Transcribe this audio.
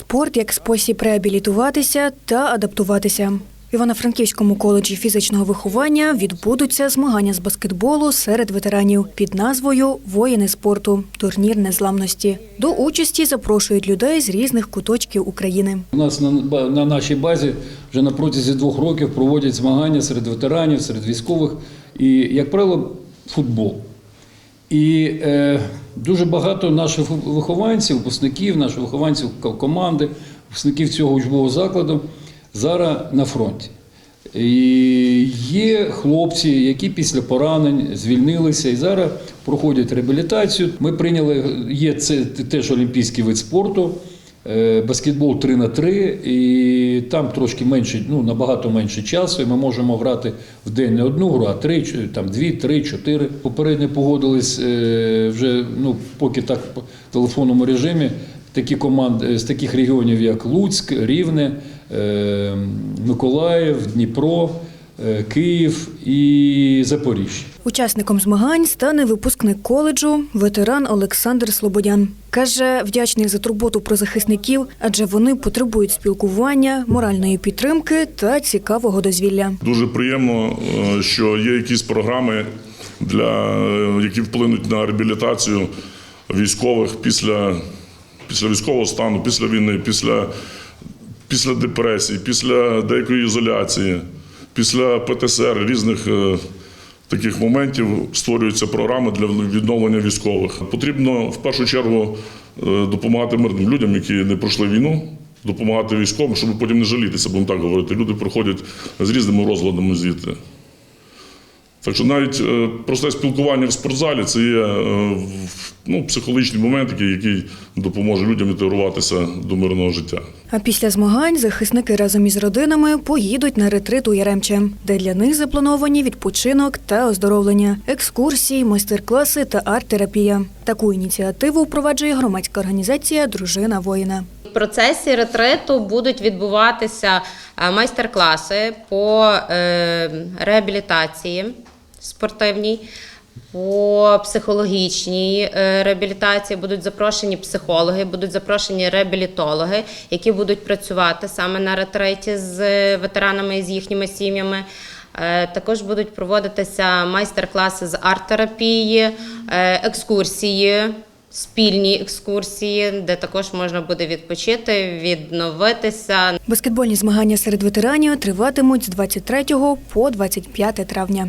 Спорт як спосіб реабілітуватися та адаптуватися. В Івано-Франківському коледжі фізичного виховання відбудуться змагання з баскетболу серед ветеранів під назвою Воїни спорту турнір незламності. До участі запрошують людей з різних куточків України. У нас на, на нашій базі вже на протязі двох років проводять змагання серед ветеранів, серед військових і, як правило, футбол. І е, дуже багато наших вихованців, випускників, наших вихованців команди, випускників цього учбового закладу зараз на фронті. І є хлопці, які після поранень звільнилися і зараз проходять реабілітацію. Ми прийняли, є це теж олімпійський вид спорту, баскетбол 3 на 3 і там трошки менше, ну набагато менше часу. І ми можемо грати в день не одну гру, а три, там дві, три, чотири. Попередньо погодились е, вже, ну поки так в телефонному режимі. Такі команди з таких регіонів, як Луцьк, Рівне, е, Миколаїв, Дніпро, е, Київ і Запоріжжя. Учасником змагань стане випускник коледжу, ветеран Олександр Слободян. Каже, вдячний за турботу про захисників, адже вони потребують спілкування, моральної підтримки та цікавого дозвілля. Дуже приємно, е, що є якісь програми, для, е, які вплинуть на реабілітацію військових після, після військового стану, після війни, після, після депресії, після деякої ізоляції, після ПТСР різних. е, Таких моментів створюються програми для відновлення військових. Потрібно в першу чергу е, допомагати мирним людям, які не пройшли війну, допомагати військовим, щоб потім не жалітися, будемо так говорити. Люди приходять з різними розладами звідти. Так що навіть е, просте спілкування в спортзалі це є е, ну, психологічний момент, який, який допоможе людям інтегруватися до мирного життя. А після змагань захисники разом із родинами поїдуть на ретрит у Яремче, де для них заплановані відпочинок та оздоровлення, екскурсії, майстер-класи та арт-терапія. Таку ініціативу впроваджує громадська організація Дружина воїна. В процесі ретриту будуть відбуватися е, майстер-класи по реабілітації спортивній, по психологічній е, реабілітації. Будуть запрошені психологи, будуть запрошені реабілітологи, які будуть працювати саме на ретриті з ветеранами і з їхніми сім'ями. Е, Також будуть проводитися майстер-класи з арт-терапії, е, екскурсії, спільні екскурсії, де також можна буде відпочити, відновитися. Баскетбольні змагання серед ветеранів триватимуть з 23 по 25 травня.